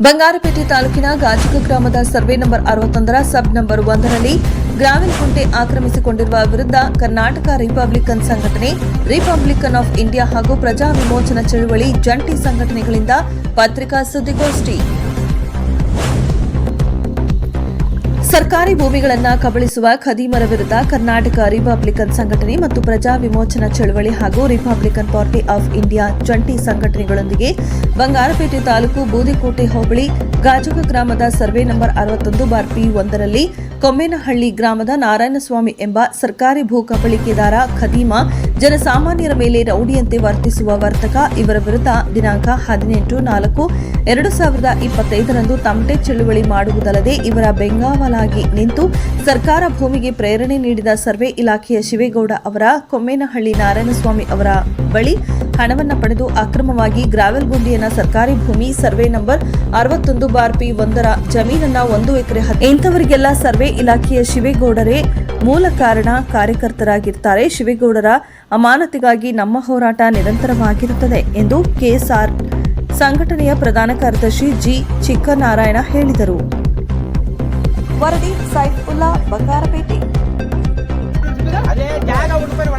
ಬಂಗಾರಪೇಟೆ ತಾಲೂಕಿನ ಗಾಜಿಕ ಗ್ರಾಮದ survey number ಅರವತ್ತೊಂದರ ಸಬ್ ನಂಬರ್ ಒಂದರಲ್ಲಿ ಗ್ರಾಮೀಣ ಕುಂಟೆ ಆಕ್ರಮಿಸಿಕೊಂಡಿರುವ ವಿರುದ್ಧ ಕರ್ನಾಟಕ ರಿಪಬ್ಲಿಕನ್ ಸಂಘಟನೆ, ರಿಪಬ್ಲಿಕನ್ ಆಫ್ ಇಂಡಿಯಾ ಹಾಗೂ ಪ್ರಜಾ ವಿಮೋಚನಾ ಚಳುವಳಿ ಜಂಟಿ ಸಂಘಟನೆಗಳಿಂದ ಪತ್ರಿಕಾ ಸುದ್ದಿಗೋಷ್ಠಿ ಸರ್ಕಾರಿ ಭೂಮಿಗಳನ್ನು ಕಬಳಿಸುವ ಖದೀಮರ ವಿರುದ್ಧ ಕರ್ನಾಟಕ ರಿಪಬ್ಲಿಕನ್ ಸಂಘಟನೆ ಮತ್ತು ಪ್ರಜಾ ವಿಮೋಚನಾ ಚಳವಳಿ ಹಾಗೂ ರಿಪಬ್ಲಿಕನ್ ಪಾರ್ಟಿ ಆಫ್ ಇಂಡಿಯಾ ಜಂಟಿ ಸಂಘಟನೆಗಳೊಂದಿಗೆ ಬಂಗಾರಪೇಟೆ ತಾಲೂಕು ಬೂದಿಕೋಟೆ ಹೋಬಳಿ, ಗಾಜುಗ ಗ್ರಾಮದ ಸರ್ವೆ ನಂಬರ್ ಅರವತ್ತೊಂದು ಬಾರ್ ಪಿ ಒಂದರಲ್ಲಿ ಕೊಮ್ಮೇನಹಳ್ಳಿ ಗ್ರಾಮದ ನಾರಾಯಣಸ್ವಾಮಿ ಎಂಬ ಸರ್ಕಾರಿ ಭೂ ಕಬಳಿಕೆದಾರ ಖದೀಮಾ ಜನಸಾಮಾನ್ಯರ ಮೇಲೆ ರೌಡಿಯಂತೆ ವರ್ತಿಸುವ ವರ್ತಕ ಇವರ ವಿರುದ್ಧ ದಿನಾಂಕ ಹದಿನೆಂಟು ನಾಲ್ಕು ಎರಡು ಸಾವಿರದ ಇಪ್ಪತ್ತೈದರಂದು ತಮಟೆ ಚಳುವಳಿ ಮಾಡುವುದಲ್ಲದೆ ಇವರ ಬೆಂಗಾವಲಾಗಿ ನಿಂತು ಸರ್ಕಾರ ಭೂಮಿಗೆ ಪ್ರೇರಣೆ ನೀಡಿದ ಸರ್ವೆ ಇಲಾಖೆಯ ಶಿವೇಗೌಡ ಅವರ ಕೊಮ್ಮೇನಹಳ್ಳಿ ನಾರಾಯಣಸ್ವಾಮಿ ಅವರ ಬಳಿ ಹಣವನ್ನು ಪಡೆದು ಅಕ್ರಮವಾಗಿ ಗ್ರಾವೆಲ್ ಗುಂಡಿಯನ್ನ ಸರ್ಕಾರಿ ಭೂಮಿ ಸರ್ವೆ ನಂಬರ್ ಅರವತ್ತೊಂದು ಬಾರ್ ಪಿ ಒಂದರ ಜಮೀನನ್ನ ಒಂದು ಎಕರೆ ಇಂಥವರಿಗೆಲ್ಲ ಸರ್ವೆ ಇಲಾಖೆಯ ಶಿವೇಗೌಡರೇ ಮೂಲ ಕಾರಣ ಕಾರ್ಯಕರ್ತರಾಗಿರ್ತಾರೆ. ಶಿವೇಗೌಡರ ಅಮಾನತಿಗಾಗಿ ನಮ್ಮ ಹೋರಾಟ ನಿರಂತರವಾಗಿರುತ್ತದೆ ಎಂದು ಕೆಎಸ್ಆರ್ ಸಂಘಟನೆಯ ಪ್ರಧಾನ ಕಾರ್ಯದರ್ಶಿ ಜಿ ಚಿಕ್ಕನಾರಾಯಣ ಹೇಳಿದರು. ವರದಿ ಸೈಫುಲ್ಲಾ ಬಂಗಾರಪೇಟೆ.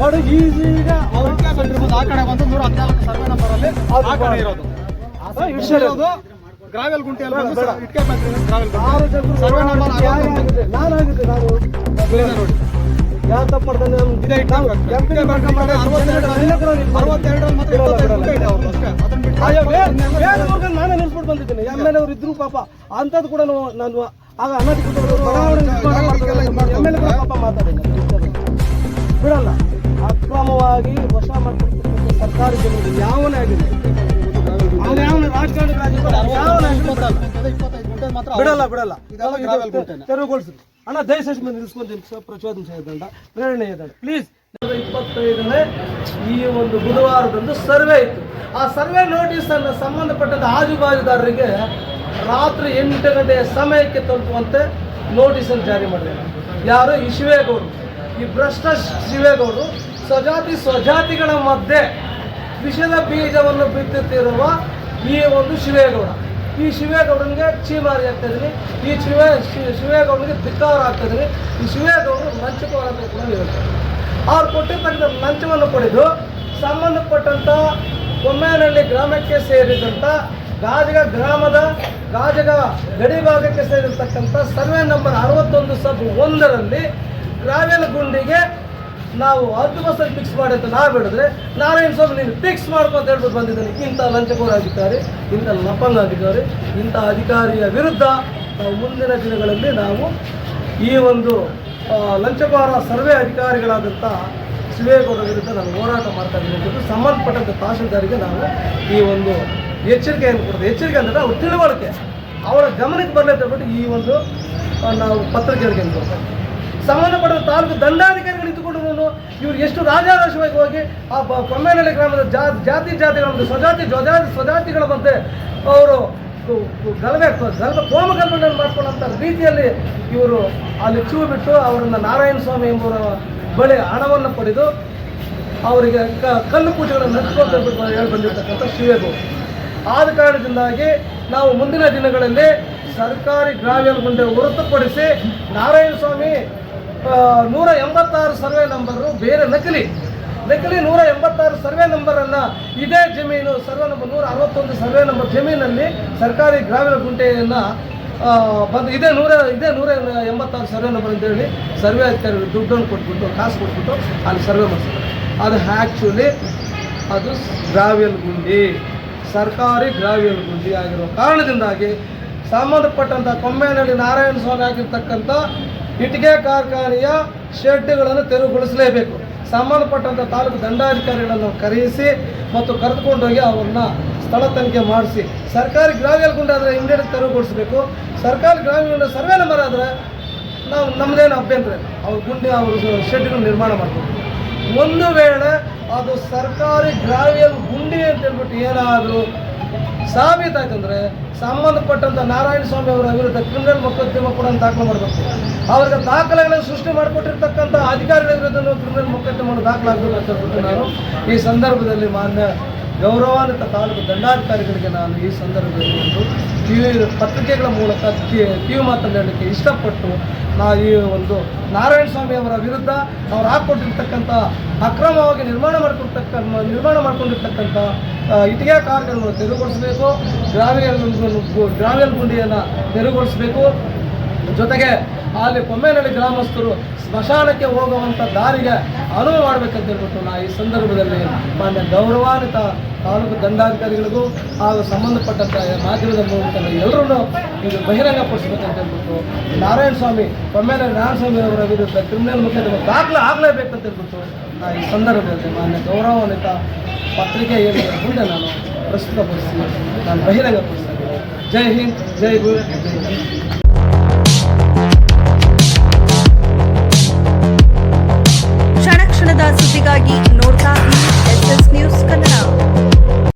ನೋಡಿ ಈಜೀಗ ಅವ್ರ ಬಂದಿರ್ಬೋದು. ಆ ಕಡೆ ಬಂದು ನೂರ ಹದಿನಾಲ್ಕು ಸರ್ವೆ ನಂಬರ್ ಅಲ್ಲಿ ಆ ಕಡೆ ಇರೋದು. ಇರೋದು. ಗ್ರಾವೆಲ್ ಗುಂಟೆ. ಇಟ್ಕೆ ಗ್ರಾವೆಲ್ ಗುಂಟೆ. Survey number? ನಾನಾಗಿದೆ ನಾನು ನೋಡಿ. ಯಾವ ತಪ್ಪು ಮಾಡ್ತಾನೆ? ನಾನು ಇದೇ ಅರವತ್ತೆರಡರಲ್ಲಿ ಮಾತ್ರ ಇದೆ ಅವರು ಅಷ್ಟೇ. ಅದನ್ನ ಬಿಟ್ಟು ನಾನೇ ಬಂದಿದ್ದೀನಿ. ಎಂ ಎಲ್ ಅವರು ಇದ್ರು ಪಾಪ. ಅಂಥದ್ದು ಕೂಡ ನಾನು ಆಗ ಅನಧಿಕೃತ ಬಡಾವಣೆ. ಎಂ ಎಲ್ ಪಾಪ ಮಾತಾಡಿಲ್ಲ ಬಿಡಲ್ಲ. ಅಕ್ರಮವಾಗಿ ವಶ ಮಾಡ್ತಿರ್ತಕ್ಕಂಥ ಸರ್ಕಾರಿ ಜಮೀನು ಯಾವನೇ ಆಗಿದೆ ಅವ್ನು ರಾಜಕಾರಣ ಬಿಡಲ್ಲ ಬಿಡಲ್ಲ. ತೆರವುಗೊಳಿಸಿ. ಅಣ್ಣ ದಯచేసి ಮೇಲೆ ನಿಲ್ಸ್ಕೊಂತೀನಿ ಸರ್ ಪ್ರಚೋದನೆ ದಂಡ ಪ್ರೇರಣೆ ದಂಡ ಪ್ಲೀಸ್ ಇಪ್ಪತ್ತೈದನೇ ಈ ಒಂದು ಬುಧವಾರದಂದು ಸರ್ವೆ ಇತ್ತು. ಆ ಸರ್ವೆ ನೋಟಿಸ್ ಅನ್ನು ಸಂಬಂಧಪಟ್ಟಂತ ಆಜುಬಾಜುದಾರರಿಗೆ ರಾತ್ರಿ ಎಂಟು ಗಂಟೆಯ ಸಮಯಕ್ಕೆ ತಲುಪುವಂತೆ ನೋಟಿಸ್ ಅನ್ನು ಜಾರಿ ಮಾಡಿದ್ದಾರೆ ಯಾರು? ಈ ಶಿವೇಗೌಡರು. ಈ ಭ್ರಷ್ಟ ಶಿವೇಗೌಡರು ಸ್ವಜಾತಿ ಸ್ವಜಾತಿಗಳ ಮಧ್ಯೆ ವಿಷದ ಬೀಜವನ್ನು ಬಿತ್ತುತ್ತಿರುವ ಈ ಒಂದು ಶಿವೇಗೌಡ. ಈ ಶಿವೇಗೌಡನಿಗೆ ಚೀಮಾರಿ ಆಗ್ತದ್ರಿ. ಈ ಶಿವೇ ಶಿವೇಗೌಡನಿಗೆ ಧಿಕ್ಕಾರ ಆಗ್ತದ್ರಿ. ಈ ಶಿವೇಗೌಡರು ಲಂಚಕೋರ ಅಂತ ಕೂಡ ಹೇಳ್ತಾರೆ ಅವ್ರು ಕೊಟ್ಟಿರ್ತಕ್ಕಂಥ ಮಂಚವನ್ನು ಪಡೆದು ಸಂಬಂಧಪಟ್ಟಂಥ ಬೊಮ್ಮೇನಹಳ್ಳಿ ಗ್ರಾಮಕ್ಕೆ ಸೇರಿದಂಥ ಗಾಜಗ ಗ್ರಾಮದ ಗಾಜಗ ಗಡಿ ಭಾಗಕ್ಕೆ ಸೇರಿರ್ತಕ್ಕಂಥ ಸರ್ವೆ ನಂಬರ್ ಅರವತ್ತೊಂದು ಸಬ್ ಒಂದರಲ್ಲಿ ಗ್ರಾವೆಲ್ ಗುಂಡಿಗೆ ನಾವು ಹತ್ತು ಪರ್ಸೆಂಟ್ ಫಿಕ್ಸ್ ಮಾಡಿ ಅಂತ ನಾವು ಹೇಳಿದ್ರೆ, ನಾರಾಯಣ ಸ್ವಾಮಿ ನೀನು ಫಿಕ್ಸ್ ಮಾಡ್ಕೊ ಅಂತ ಹೇಳ್ಬಿಟ್ಟು ಬಂದಿದ್ದಾನೆ. ಇಂಥ ಲಂಚಕೋರ ಅಧಿಕಾರಿ ಇಂಥ ಲಪಂಗ ಅಧಿಕಾರಿ ಇಂಥ ಅಧಿಕಾರಿಯ ವಿರುದ್ಧ ನಾವು ಮುಂದಿನ ದಿನಗಳಲ್ಲಿ ನಾವು ಈ ಒಂದು ಲಂಚಕೋರ ಸರ್ವೆ ಅಧಿಕಾರಿಗಳಾದಂಥ ಶಿವೇಗೌಡರ ವಿರುದ್ಧ ನಾವು ಹೋರಾಟ ಮಾಡ್ತಾ ಇದ್ದೀನಿ ಅಂತ ಸಂಬಂಧಪಟ್ಟಂಥ ತಹಸೀಲ್ದಾರಿಗೆ ನಾವು ಈ ಒಂದು ಎಚ್ಚರಿಕೆಯನ್ನು ಕೊಡ್ತೀವಿ. ಎಚ್ಚರಿಕೆ ಅಂದರೆ ಅವ್ರ ತಿಳುವಳಿಕೆ. ಅವರ ಗಮನಕ್ಕೆ ಬರಲಿ ಅಂತ ಈ ಒಂದು ನಾವು ಪತ್ರಿಕೆಗಳಿಗೆ ಕೊಡ್ತೀವಿ ಇದ್ದೀವಿ ಸಂಬಂಧಪಟ್ಟ ತಾಲೂಕು ದಂಡಾಧಿಕಾರಿಗಳು ನಿಂತುಕೊಂಡು ಇವ್ರು ಎಷ್ಟು ರಾಜಾರಾಶವಾಗಿ ಹೋಗಿ ಆ ಕೊಮ್ಮೇನಹಳ್ಳಿ ಗ್ರಾಮದ ಜಾ ಜಾತಿ ಜಾತಿಗಳ ಸ್ವಜಾತಿ ಸ್ವಜಾತಿ ಸ್ವಜಾತಿಗಳ ಮಧ್ಯೆ ಅವರು ಗಲಭೆ ಗಲಭೆ ಕೋಮ ಗಲಭೆಗಳನ್ನು ರೀತಿಯಲ್ಲಿ ಇವರು ಅಲ್ಲಿ ಚೂ ಬಿಟ್ಟು ಅವರನ್ನು ನಾರಾಯಣ ಸ್ವಾಮಿ ಎಂಬುವರ ಬಳಿ ಹಣವನ್ನು ಪಡೆದು ಅವರಿಗೆ ಕ- ಕಲ್ಲು ಪೂಜೆಗಳನ್ನು ನಡೆಸ್ಕೊಳ್ತಾ ಹೇಳಿ ಬಂದಿರತಕ್ಕಂಥ ಶಿವೇಗು ಆದ ಕಾರಣದಿಂದಾಗಿ ನಾವು ಮುಂದಿನ ದಿನಗಳಲ್ಲಿ ಸರ್ಕಾರಿ ಗ್ರಾವ್ಯಲ್ ಮುಂದೆ ಹೊರತುಪಡಿಸಿ ನಾರಾಯಣ ಸ್ವಾಮಿ ನೂರ ಎಂಬತ್ತಾರು ಸರ್ವೆ ನಂಬರು ಬೇರೆ ನಕಲಿ. ನಕಲಿ ನೂರ ಎಂಬತ್ತಾರು ಸರ್ವೆ ನಂಬರನ್ನು ಇದೇ ಜಮೀನು, ಸರ್ವೆ ನಂಬರ್ ನೂರ ಅರವತ್ತೊಂದು ಸರ್ವೆ ನಂಬರ್ ಜಮೀನಲ್ಲಿ ಸರ್ಕಾರಿ ಗ್ರಾಮೀಣ ಗುಂಟೆಯನ್ನು ಬಂದು ಇದೇ ನೂರ ಇದೇ ನೂರ ಎಂಬತ್ತಾರು ಸರ್ವೆ ನಂಬರ್ ಅಂತೇಳಿ ಸರ್ವೆ ಅಧಿಕಾರಿಗಳು ದುಡ್ಡನ್ನು ಕೊಟ್ಬಿಟ್ಟು, ಕಾಸು ಕೊಟ್ಬಿಟ್ಟು ಅಲ್ಲಿ ಸರ್ವೆ ಮಾಡಿಸ್ತಾರೆ ಅದು ಆ್ಯಕ್ಚುಲಿ ಅದು ಗ್ರಾವಿಯಲ್ ಗುಂಡಿ, ಸರ್ಕಾರಿ ಗ್ರಾವಿಯಲ್ ಗುಂಡಿ ಆಗಿರೋ ಕಾರಣದಿಂದಾಗಿ ಸಂಬಂಧಪಟ್ಟಂಥ ಕೊಮ್ಮೇನಹಳ್ಳಿ ನಾರಾಯಣ ಸ್ವಾಮಿ ಆಗಿರ್ತಕ್ಕಂಥ ಇಟ್ಟಿಗೆ ಕಾರ್ಖಾನೆಯ ಶೆಡ್ಗಳನ್ನು ತೆರವುಗೊಳಿಸಲೇಬೇಕು. ಸಂಬಂಧಪಟ್ಟಂಥ ತಾಲೂಕು ದಂಡಾಧಿಕಾರಿಗಳನ್ನು ಕರೆಯಿಸಿ ಮತ್ತು ಕರೆದುಕೊಂಡೋಗಿ ಅವ್ರನ್ನ ಸ್ಥಳ ತನಿಖೆ ಮಾಡಿಸಿ. ಸರ್ಕಾರಿ ಗ್ರಾಮೀಣ ಗುಂಡ ಆದರೆ ತೆರವುಗೊಳಿಸಬೇಕು. ಸರ್ಕಾರಿ ಗ್ರಾಮೀಣ ಸರ್ವೆ ನಂಬರ್ ಆದರೆ ನಾವು ನಮ್ಮದೇನು ಅಭ್ಯಂತರ. ಅವ್ರ ಗುಂಡಿ, ಅವರು ಶೆಡ್ಗಳು ನಿರ್ಮಾಣ ಮಾಡಬೇಕು. ಒಂದು ವೇಳೆ ಅದು ಸರ್ಕಾರಿ ಗ್ರಾವಿಯಲ್ ಗುಂಡಿ ಅಂತ ಹೇಳ್ಬಿಟ್ಟು ಏನಾದರೂ ಸಾಬೀತಾಯ್ತಂದ್ರೆ ಸಂಬಂಧಪಟ್ಟಂತ ನಾರಾಯಣ ಸ್ವಾಮಿ ಅವರ ವಿರುದ್ಧ ಕ್ರಿಮಿನಲ್ ಮೊಕದ್ದಮೆ ಕೂಡ ದಾಖಲು ಮಾಡಬೇಕು. ಅವ್ರಿಗೆ ದಾಖಲೆಗಳನ್ನು ಸೃಷ್ಟಿ ಮಾಡಿಕೊಟ್ಟಿರ್ತಕ್ಕಂಥ ಅಧಿಕಾರಿಗಳ ವಿರುದ್ಧ ಕ್ರಿಮಿನಲ್ ಮೊಕದ್ದಮೆ ದಾಖಲಾಗಬೇಕು ಅಂತ ನಾನು ಈ ಸಂದರ್ಭದಲ್ಲಿ ಮಾನ್ಯ ಗೌರವಾನ್ವಿತ ತಾಲೂಕು ದಂಡಾಧಿಕಾರಿಗಳಿಗೆ ನಾನು ಈ ಸಂದರ್ಭದಲ್ಲಿ ಒಂದು ಟಿವಿ ಪತ್ರಿಕೆಗಳ ಮೂಲಕ ಕಿವಿ ಮಾತನ್ನು ಹೇಳಲಿಕ್ಕೆ ಇಷ್ಟಪಟ್ಟು ನಾ ಈ ಒಂದು ನಾರಾಯಣ ಸ್ವಾಮಿ ಅವರ ವಿರುದ್ಧ ಅವ್ರು ಹಾಕ್ಕೊಟ್ಟಿರ್ತಕ್ಕಂಥ ಅಕ್ರಮವಾಗಿ ನಿರ್ಮಾಣ ಮಾಡಿಕೊಡ್ತಕ್ಕ ನಿರ್ಮಾಣ ಮಾಡಿಕೊಂಡಿರ್ತಕ್ಕಂಥ ಇಟಿಗೆ ಕಾರ್ಯಗಳನ್ನು ತೆರವುಗೊಳಿಸಬೇಕು ಗ್ರಾವಿಯಲ್ ಗ್ರಾವಿಯಲ್ ಗುಂಡಿಯನ್ನು ತೆರವುಗೊಳಿಸಬೇಕು ಜೊತೆಗೆ ಅಲ್ಲಿ ಕೊಮ್ಮೇನಹಳ್ಳಿ ಗ್ರಾಮಸ್ಥರು ಸ್ಮಶಾನಕ್ಕೆ ಹೋಗುವಂಥ ದಾರಿಗೆ ಅನುವು ಮಾಡಬೇಕಂತ ಹೇಳ್ಬಿಟ್ಟು ನಾ ಈ ಸಂದರ್ಭದಲ್ಲಿ ಮಾನ್ಯ ಗೌರವಾನ್ವಿತ ತಾಲೂಕು ದಂಡಾಧಿಕಾರಿಗಳಿಗೂ ಹಾಗೂ ಸಂಬಂಧಪಟ್ಟಂಥ ಮಾಧ್ಯಮದ ಮೂಲಕ ಎಲ್ಲರೂ ಇದು ಬಹಿರಂಗಪಡಿಸ್ಬೇಕಂತ ಹೇಳ್ಬಿಟ್ಟು ನಾರಾಯಣ ಸ್ವಾಮಿ ಕೊಮ್ಮೇನಹಳ್ಳಿ ನಾರಾಯಣ ಸ್ವಾಮಿ ಅವರ ವಿರುದ್ಧ ಕ್ರಿಮಿನಲ್ ಮುಖ್ಯ ದಾಖಲೆ ಆಗಲೇಬೇಕಂತ ಹೇಳ್ಬಿಟ್ಟು ನಾ ಈ ಸಂದರ್ಭದಲ್ಲಿ ಮಾನ್ಯ ಗೌರವಾನ್ವಿತ ಪತ್ರಿಕೆ ಏನಿದೆ ಮುಂದೆ ನಾನು ಪ್ರಸ್ತುತಪಡಿಸಿ, ನಾನು ಬಹಿರಂಗಪಡಿಸ್ತೇನೆ ಜೈ ಹಿಂದ್, ಜೈ ಗುರು, ಜೈ